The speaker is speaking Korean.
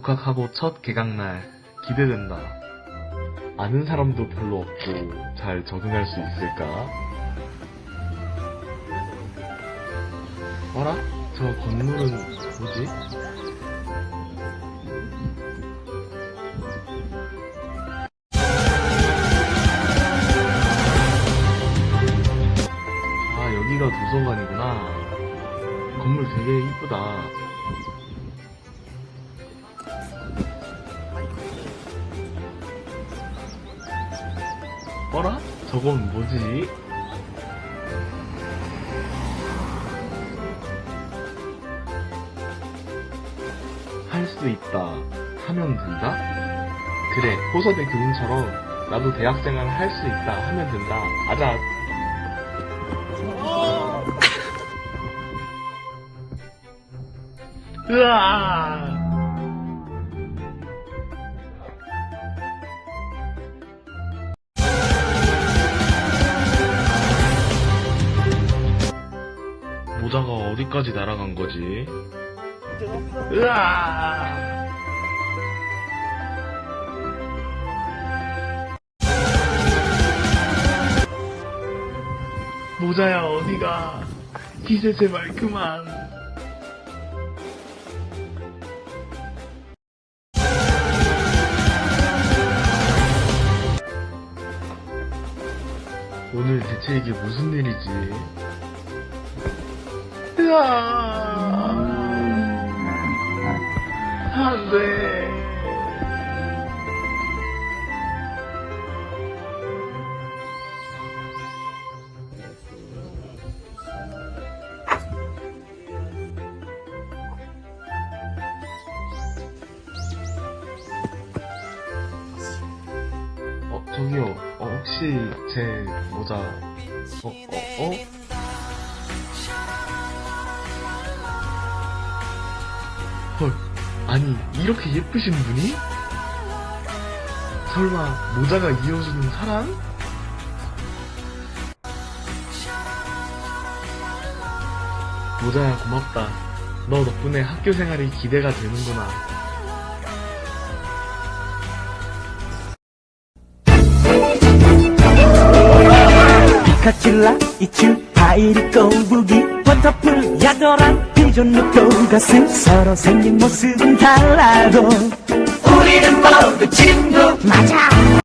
복학하고 첫 개강날 기대된다. 아는 사람도 별로 없고 잘 적응할 수 있을까? 어라? 저 건물은 뭐지? 아, 여기가 도서관이구나. 건물 되게 이쁘다. 어라? 저건 뭐지? 할 수 있다. 하면 된다? 그래, 호서대 교훈처럼 나도 대학생활 할 수 있다. 하면 된다. 아자. 으아! 어디까지 날아간 거지? 으아! 모자야 어디가? 이제 제발 그만. 오늘 대체 이게 무슨 일이지? 으아! 안 돼. 어, 저기요. 어, 혹시 제 모자, 어, 어, 어? 헐, 아니, 이렇게 예쁘신 분이? 설마, 모자가 이어주는 사랑? 모자야, 고맙다. 너 덕분에 학교 생활이 기대가 되는구나. 피카츄라 이츄 파이리 꼬부기 원터풀 야도란 비전 느껴 가슴 서로 생긴 모습은 달라도. 우리는 모두 친구. 맞아